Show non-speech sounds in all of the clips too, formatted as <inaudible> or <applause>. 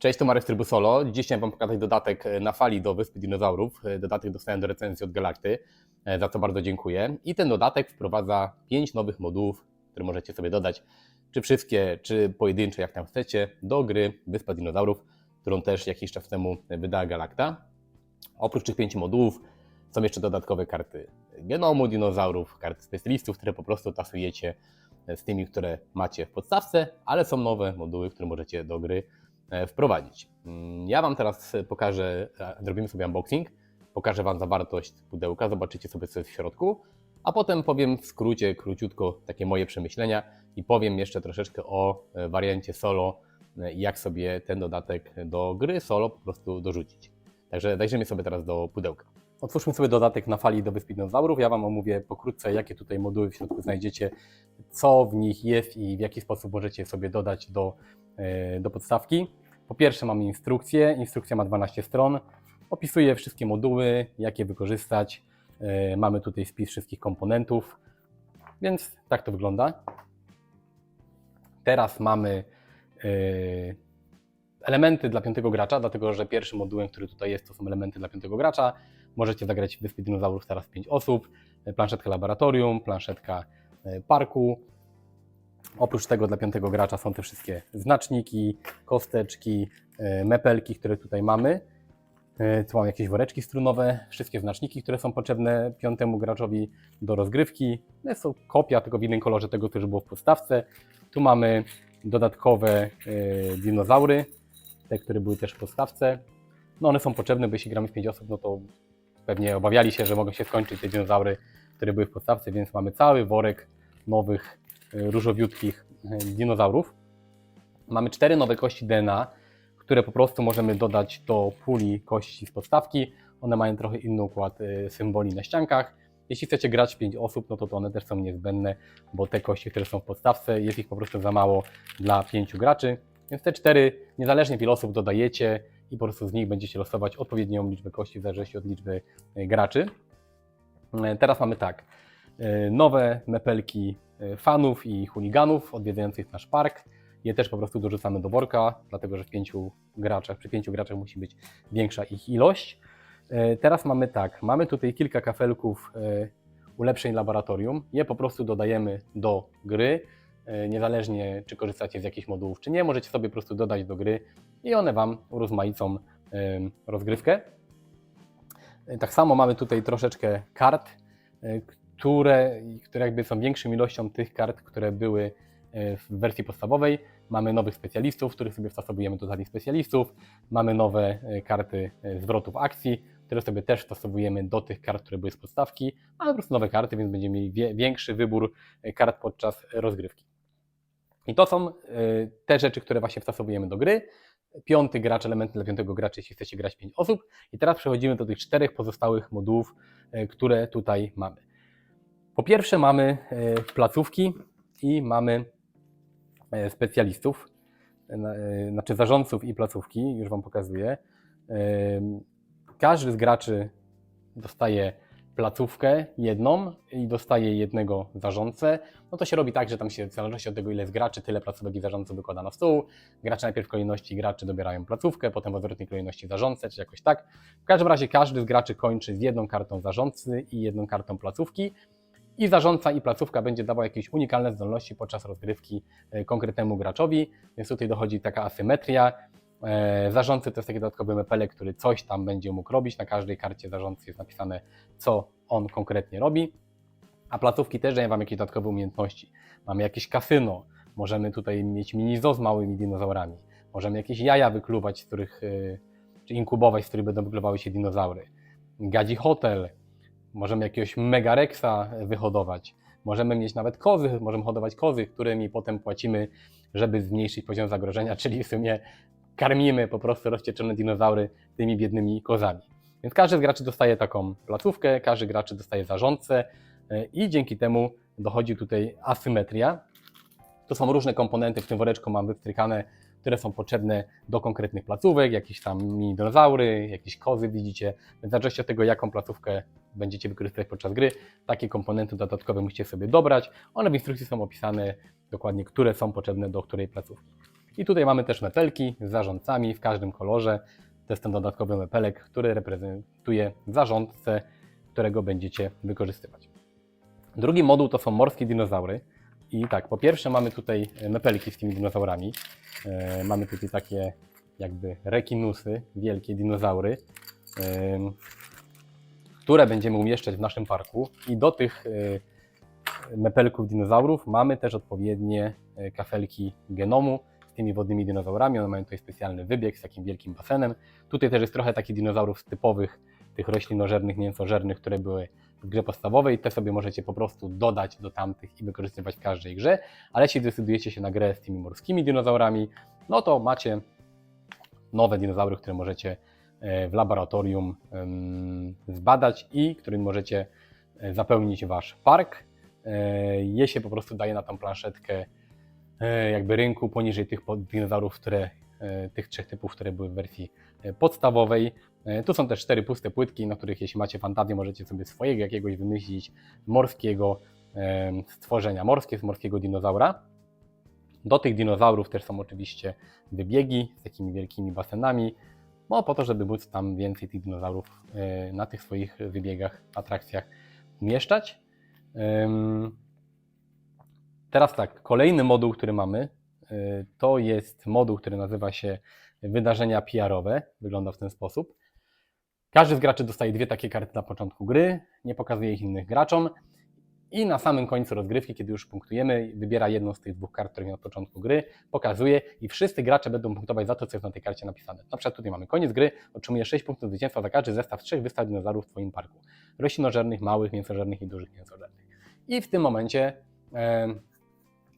Cześć, to Marek Trybu Solo. Dziś chciałem Wam pokazać dodatek na fali do Wyspy Dinozaurów. Dodatek dostałem do recenzji od Galakty, za co bardzo dziękuję. I ten dodatek wprowadza pięć nowych modułów, które możecie sobie dodać, czy wszystkie, czy pojedyncze, jak tam chcecie, do gry Wyspa Dinozaurów, którą też jakiś czas temu wydała Galakta. Oprócz tych pięciu modułów są jeszcze dodatkowe karty genomu dinozaurów, karty specjalistów, które po prostu tasujecie z tymi, które macie w podstawce, ale są nowe moduły, które możecie do gry e, wprowadzić. Mm, Ja Wam teraz pokażę, e, zrobimy sobie unboxing, pokażę Wam zawartość pudełka, zobaczycie sobie co jest w środku, a potem powiem w skrócie, króciutko takie moje przemyślenia i powiem jeszcze troszeczkę o e, wariancie solo e, jak sobie ten dodatek do gry solo po prostu dorzucić. Także dajrzymy sobie teraz do pudełka. Otwórzmy sobie dodatek na fali do Wyspy Dinozaurów. Ja Wam omówię pokrótce, jakie tutaj moduły w środku znajdziecie, co w nich jest i w jaki sposób możecie sobie dodać do, e, do podstawki. Po pierwsze mamy instrukcję. Instrukcja ma 12 stron. Opisuje wszystkie moduły, jak je wykorzystać. E, Mamy tutaj spis wszystkich komponentów, więc tak to wygląda. Teraz mamy e, elementy dla piątego gracza, dlatego że pierwszym modułem, który tutaj jest, to są elementy dla piątego gracza. Możecie zagrać w Wyspie Dinozaurów teraz 5 osób. Planszetka laboratorium, planszetka e, parku. Oprócz tego dla piątego gracza są te wszystkie znaczniki, kosteczki, e, mepelki, które tutaj mamy. E, Tu mam jakieś woreczki strunowe, wszystkie znaczniki, które są potrzebne piątemu graczowi do rozgrywki. No Jest to kopia tylko w innym kolorze tego, co już było w podstawce. Tu mamy dodatkowe e, dinozaury, te, które były też w podstawce. No one są potrzebne, bo jeśli gramy w 5 osób, no to pewnie obawiali się, że mogą się skończyć te dinozaury, które były w podstawce, więc mamy cały worek nowych, e, różowiutkich e, dinozaurów. Mamy cztery nowe kości DNA, które po prostu możemy dodać do puli kości z podstawki. One mają trochę inny układ e, symboli na ściankach. Jeśli chcecie grać w 5 osób, no to, to one też są niezbędne, bo te kości, które są w podstawce, jest ich po prostu za mało dla 5 graczy. Więc te cztery, niezależnie ile osób dodajecie i po prostu z nich będziecie losować odpowiednią liczbę kości w zależności od liczby e, graczy. Teraz mamy tak, nowe mepelki fanów i chuliganów odwiedzających nasz park. Je też po prostu dorzucamy do worka, dlatego że w pięciu graczach, przy pięciu graczach musi być większa ich ilość. E, Teraz mamy tak, mamy tutaj kilka kafelków e, ulepszeń laboratorium. Je po prostu dodajemy do gry, e, niezależnie czy korzystacie z jakichś modułów, czy nie, możecie sobie po prostu dodać do gry i one Wam urozmaicą e, rozgrywkę. E, Tak samo mamy tutaj troszeczkę kart, e, które, które jakby są większą ilością tych kart, które były e, w wersji podstawowej. Mamy nowych specjalistów, których sobie wstosowujemy do talii specjalistów. Mamy nowe e, karty e, zwrotów akcji, które sobie też wstosowujemy do tych kart, które były z podstawki. Mamy po prostu nowe karty, więc będziemy mieli większy wybór kart podczas rozgrywki. I to są te rzeczy, które właśnie wstosowujemy do gry. Piąty gracz, elementy dla piątego gracza, jeśli chcecie grać 5 osób. I teraz przechodzimy do tych czterech pozostałych modułów, które tutaj mamy. Po pierwsze mamy e, placówki i mamy e, specjalistów, e, na- znaczy zarządców i placówki, już Wam pokazuję. Każdy z graczy dostaje placówkę jedną i dostaje jednego zarządcę. No to się robi tak, że tam się w zależności od tego, ile jest graczy, tyle placówek i zarządców wykłada na stół. Gracze najpierw w kolejności graczy dobierają placówkę, potem w odwrotnej kolejności zarządcę, czy jakoś tak. W każdym razie każdy z graczy kończy z jedną kartą zarządcy i jedną kartą placówki. I zarządca i placówka będzie dawał jakieś unikalne zdolności podczas rozgrywki e, konkretnemu graczowi, więc tutaj dochodzi taka asymetria. E, Zarządcy to jest taki dodatkowy mepelek, który coś tam będzie mógł robić. Na każdej karcie zarządcy jest napisane, co on konkretnie robi. A placówki też dają Wam jakieś dodatkowe umiejętności. Mamy jakieś kasyno, możemy tutaj mieć mini zoo z małymi dinozaurami, możemy jakieś jaja wykluwać, z których, e, czy inkubować, z których będą wykluwały się dinozaury. Gadzi hotel, możemy jakiegoś megarexa wyhodować, możemy mieć nawet kozy, możemy hodować kozy, którymi potem płacimy, żeby zmniejszyć poziom zagrożenia, czyli w sumie karmimy po prostu rozcieczone dinozaury tymi biednymi kozami. Więc każdy z graczy dostaje taką placówkę, każdy gracz dostaje zarządcę e, i dzięki temu dochodzi tutaj asymetria. To są różne komponenty, w tym woreczku mam wypstrykane, które są potrzebne do konkretnych placówek, jakieś tam mini dinozaury, jakieś kozy widzicie. W zależności od tego, jaką placówkę będziecie wykorzystywać podczas gry, takie komponenty dodatkowe musicie sobie dobrać. One w instrukcji są opisane dokładnie, które są potrzebne do której placówki. I tutaj mamy też mepelki z zarządcami w każdym kolorze. To jest ten dodatkowy mepelek, który reprezentuje zarządcę, którego będziecie wykorzystywać. Drugi moduł to są morskie dinozaury. I tak, po pierwsze mamy tutaj mepelki z tymi dinozaurami. E, mamy tutaj takie jakby rekinusy, wielkie dinozaury, em, które będziemy umieszczać w naszym parku. I do tych e, mepelków dinozaurów mamy też odpowiednie e, kafelki genomu z tymi wodnymi dinozaurami. One mają tutaj specjalny wybieg z takim wielkim basenem. Tutaj też jest trochę takich dinozaurów typowych, tych roślinożernych, mięsożernych, które były w grze podstawowej. Te sobie możecie po prostu dodać do tamtych i wykorzystywać w każdej grze. Ale jeśli decydujecie się na grę z tymi morskimi dinozaurami, no to macie nowe dinozaury, które możecie w laboratorium zbadać i którym możecie e, zapełnić wasz park. E, Je się po prostu daje na tą planszetkę e, jakby rynku poniżej tych dinozaurów, które, e, tych trzech typów, które były w wersji e, podstawowej. E, Tu są też cztery puste płytki, na których jeśli macie fantazję, możecie sobie swojego jakiegoś wymyślić morskiego stworzenia morskie z morskiego dinozaura. Do tych dinozaurów też są oczywiście wybiegi z takimi wielkimi basenami, no po to, żeby móc tam więcej tych dinozaurów e, na tych swoich wybiegach, atrakcjach umieszczać. Teraz tak, kolejny moduł, który mamy, y, to jest moduł, który nazywa się wydarzenia PR-owe. Wygląda w ten sposób. Każdy z graczy dostaje dwie takie karty na początku gry, nie pokazuje ich innych graczom i na samym końcu rozgrywki, kiedy już punktujemy, wybiera jedną z tych dwóch kart, które miał na początku gry, pokazuje i wszyscy gracze będą punktować za to, co jest na tej karcie napisane. Na przykład tutaj mamy koniec gry, otrzymuje 6 punktów zwycięstwa za każdy zestaw trzech wystaw dinozaurów w Twoim parku. Roślinożernych, małych, mięsożernych i dużych mięsożernych. I w tym momencie em,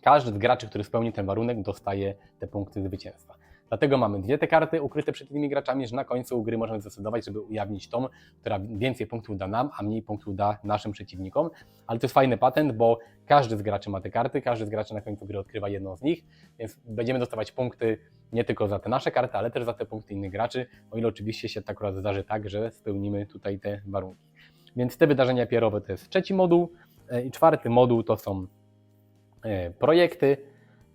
każdy z graczy, który spełni ten warunek, dostaje te punkty zwycięstwa. Dlatego mamy dwie te karty ukryte przed innymi graczami, że na końcu gry możemy zdecydować, żeby ujawnić tą, która więcej punktów da nam, a mniej punktów da naszym przeciwnikom. Ale to jest fajny patent, bo każdy z graczy ma te karty, każdy z graczy na końcu gry odkrywa jedną z nich, więc będziemy dostawać punkty nie tylko za te nasze karty, ale też za te punkty innych graczy, o ile oczywiście się tak akurat zdarzy tak, że spełnimy tutaj te warunki. Więc te wydarzenia pierowe to jest trzeci moduł e, i czwarty moduł to są e, projekty.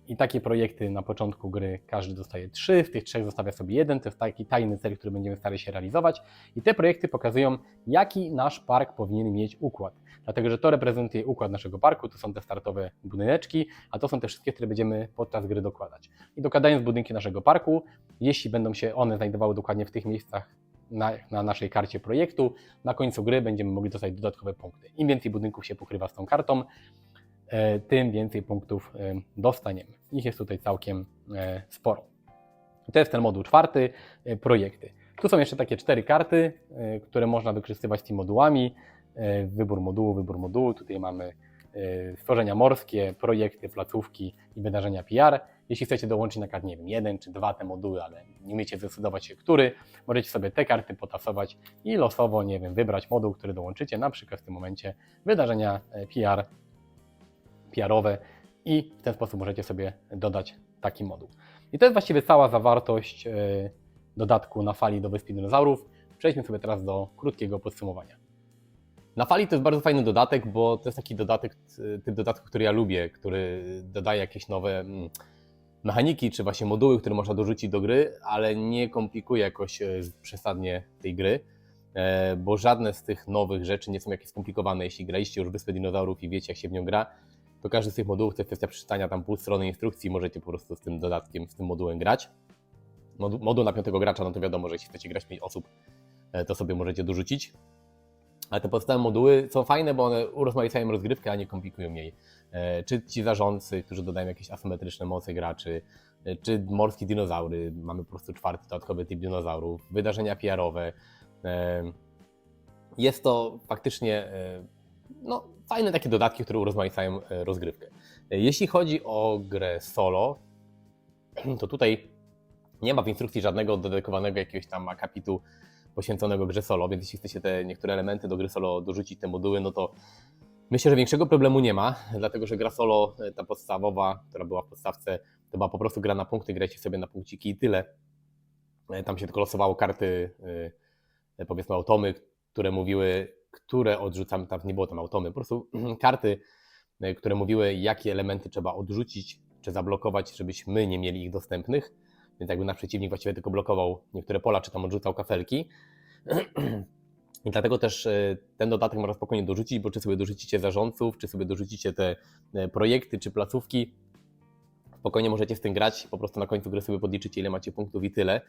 I takie projekty na początku gry każdy dostaje trzy, w tych trzech zostawia sobie jeden. To jest taki tajny cel, który będziemy starali się realizować. I te projekty pokazują, jaki nasz park powinien mieć układ. Dlatego, że to reprezentuje układ naszego parku, to są te startowe budyneczki, a to są te wszystkie, które będziemy podczas gry dokładać. I dokładając budynki naszego parku, jeśli będą się one znajdowały dokładnie w tych miejscach na, na naszej karcie projektu, na końcu gry będziemy mogli dostać dodatkowe punkty. Im więcej budynków się pokrywa z tą kartą, tym więcej punktów e, dostaniemy. Ich jest tutaj całkiem e, sporo. To jest ten moduł czwarty, e, projekty. Tu są jeszcze takie cztery karty, e, które można wykorzystywać tymi modułami. E, Wybór modułu, wybór modułu. Tutaj mamy e, stworzenia morskie, projekty, placówki i wydarzenia PR. Jeśli chcecie dołączyć na przykład, nie wiem, jeden czy dwa te moduły, ale nie umiecie zdecydować się, który, możecie sobie te karty potasować i losowo, nie wiem, wybrać moduł, który dołączycie, na przykład w tym momencie wydarzenia e, PR, PR-owe i w ten sposób możecie sobie dodać taki moduł. I to jest właściwie cała zawartość e, dodatku na fali do Wyspy Dinozaurów. Przejdźmy sobie teraz do krótkiego podsumowania. Na fali to jest bardzo fajny dodatek, bo to jest taki dodatek, typ dodatku, który ja lubię, który dodaje jakieś nowe mm, mechaniki, czy właśnie moduły, które można dorzucić do gry, ale nie komplikuje jakoś e, przesadnie tej gry, e, bo żadne z tych nowych rzeczy nie są jakieś skomplikowane. Jeśli graliście już Wyspę Dinozaurów i wiecie, jak się w nią gra, to każdy z tych modułów to jest kwestia przeczytania tam pół strony instrukcji, możecie po prostu z tym dodatkiem, z tym modułem grać. Modu- Moduł na piątego gracza, no to wiadomo, że jeśli chcecie grać 5 osób, e, to sobie możecie dorzucić. Ale te podstawowe moduły są fajne, bo one urozmaicają rozgrywkę, a nie komplikują jej. E, Czy ci zarządcy, którzy dodają jakieś asymetryczne moce graczy, e, czy morskie dinozaury, mamy po prostu czwarty dodatkowy typ dinozaurów, wydarzenia PR-owe. Jest to faktycznie no, fajne takie dodatki, które urozmaicają e, rozgrywkę. E, Jeśli chodzi o grę solo, <clears throat> to tutaj nie ma w instrukcji żadnego dedykowanego jakiegoś tam akapitu poświęconego grze solo, więc jeśli chcecie te niektóre elementy do gry solo dorzucić, te moduły, no to myślę, że większego problemu nie ma, dlatego że gra solo, e, ta podstawowa, która była w podstawce, to była po prostu gra na punkty, grajcie sobie na punkciki i tyle. Tam się tylko losowało karty, powiedzmy automy, które mówiły, które odrzucamy, tam nie było tam automy, po prostu <clears throat> karty, e, które mówiły, jakie elementy trzeba odrzucić czy zablokować, żebyśmy nie mieli ich dostępnych. Więc jakby nasz przeciwnik właściwie tylko blokował niektóre pola, czy tam odrzucał kafelki. <clears throat> I dlatego też e, ten dodatek można spokojnie dorzucić, bo czy sobie dorzucicie zarządców, czy sobie dorzucicie te e, projekty, czy placówki, spokojnie możecie z tym grać, po prostu na końcu gry sobie podliczycie ile macie punktów i tyle.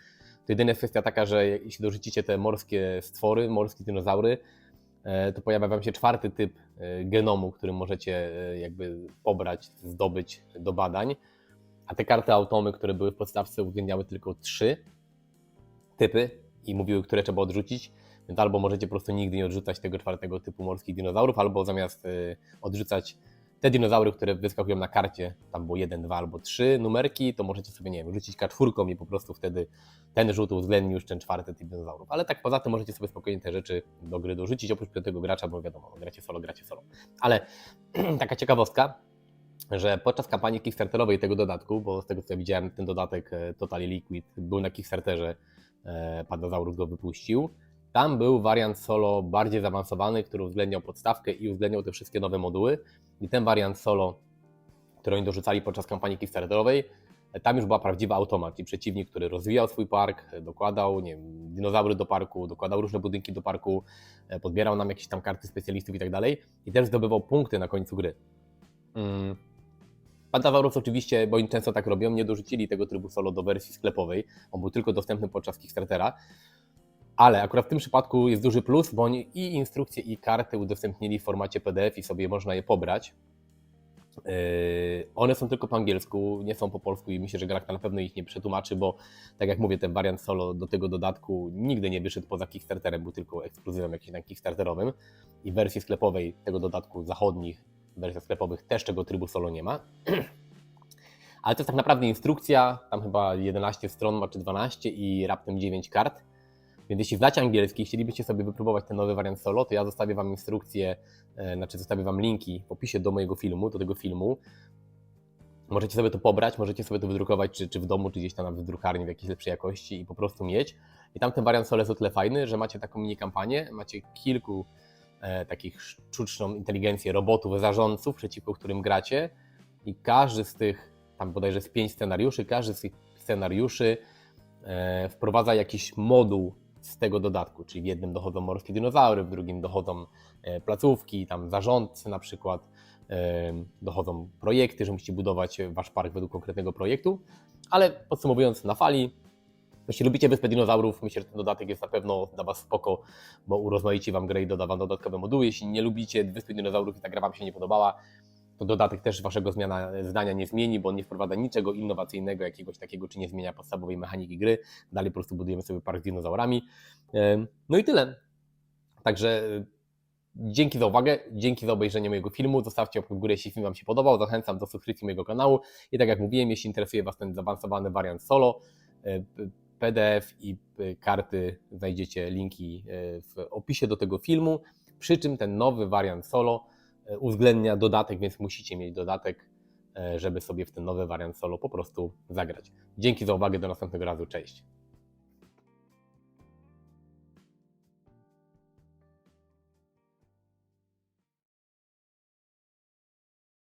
To jedyna kwestia taka, że jeśli dorzucicie te morskie stwory, morskie dinozaury, to pojawia Wam się czwarty typ e, genomu, który możecie e, jakby pobrać, zdobyć do badań. A te karty automy, które były w podstawce, uwzględniały tylko trzy typy i mówiły, które trzeba odrzucić. Więc albo możecie po prostu nigdy nie odrzucać tego czwartego typu morskich dinozaurów, albo zamiast odrzucać te dinozaury, które wyskakują na karcie, tam było 1, 2 albo 3 numerki, to możecie sobie, nie wiem, rzucić kaczwórką i po prostu wtedy ten rzut uwzględni już ten czwarty typ dinozaurów. Ale tak poza tym możecie sobie spokojnie te rzeczy do gry dorzucić, oprócz piątego gracza, bo wiadomo, gracie solo, gracie solo. Ale <clears throat> taka ciekawostka, że podczas kampanii Kickstarterowej tego dodatku, bo z tego co ja widziałem, ten dodatek e, Totally Liquid był na Kickstarterze, e, Padazaurus go wypuścił. Tam był wariant solo bardziej zaawansowany, który uwzględniał podstawkę i uwzględniał te wszystkie nowe moduły. I ten wariant solo, który oni dorzucali podczas kampanii Kickstarterowej, tam już była prawdziwa automat i przeciwnik, który rozwijał swój park, dokładał nie wiem, dinozaury do parku, dokładał różne budynki do parku, e, podbierał nam jakieś tam karty specjalistów i tak dalej i też zdobywał punkty na końcu gry. Mm. Pantazaurus oczywiście, bo oni często tak robią, nie dorzucili tego trybu solo do wersji sklepowej. On był tylko dostępny podczas Kickstartera. Ale akurat w tym przypadku jest duży plus, bo oni i instrukcje, i karty udostępnili w formacie PDF i sobie można je pobrać. Yy, one są tylko po angielsku, nie są po polsku i myślę, że Galacta na pewno ich nie przetłumaczy, bo tak jak mówię, ten wariant solo do tego dodatku nigdy nie wyszedł poza Kickstarterem, był tylko ekskluzywem jakimś tam Kickstarterowym i w wersji sklepowej tego dodatku zachodnich, w wersjach sklepowych też tego trybu solo nie ma. <clears throat> Ale to jest tak naprawdę instrukcja, tam chyba 11 stron ma czy 12 i raptem 9 kart. Więc jeśli znacie angielski i chcielibyście sobie wypróbować ten nowy wariant solo, to ja zostawię Wam instrukcję, e, znaczy zostawię Wam linki w opisie do mojego filmu, do tego filmu. Możecie sobie to pobrać, możecie sobie to wydrukować, czy, czy w domu, czy gdzieś tam w drukarni w jakiejś lepszej jakości i po prostu mieć. I tam ten wariant solo jest o tyle fajny, że macie taką mini kampanię, macie kilku e, takich sztuczną inteligencję robotów, zarządców, przeciwko którym gracie i każdy z tych, tam bodajże z pięć scenariuszy, każdy z tych scenariuszy e, wprowadza jakiś moduł z tego dodatku, czyli w jednym dochodzą morskie dinozaury, w drugim dochodzą e, placówki, tam zarządcy na przykład, e, dochodzą projekty, że musicie budować wasz park według konkretnego projektu, ale podsumowując na fali, jeśli lubicie Wyspę Dinozaurów, myślę, że ten dodatek jest na pewno dla Was spoko, bo urozmaici Wam grę i doda Wam dodatkowe moduły. Jeśli nie lubicie Wyspy Dinozaurów i ta gra Wam się nie podobała, to dodatek też Waszego zmiana, zdania nie zmieni, bo on nie wprowadza niczego innowacyjnego, jakiegoś takiego, czy nie zmienia podstawowej mechaniki gry. Dalej po prostu budujemy sobie park z dinozaurami. No i tyle. Także y, dzięki za uwagę, dzięki za obejrzenie mojego filmu. Zostawcie łapkę w górę, jeśli film Wam się podobał. Zachęcam do subskrypcji mojego kanału. I tak jak mówiłem, jeśli interesuje Was ten zaawansowany wariant solo, p- PDF i karty, znajdziecie linki w opisie do tego filmu. Przy czym ten nowy wariant solo uwzględnia dodatek, więc musicie mieć dodatek, y, żeby sobie w ten nowy wariant solo po prostu zagrać. Dzięki za uwagę, do następnego razu, cześć.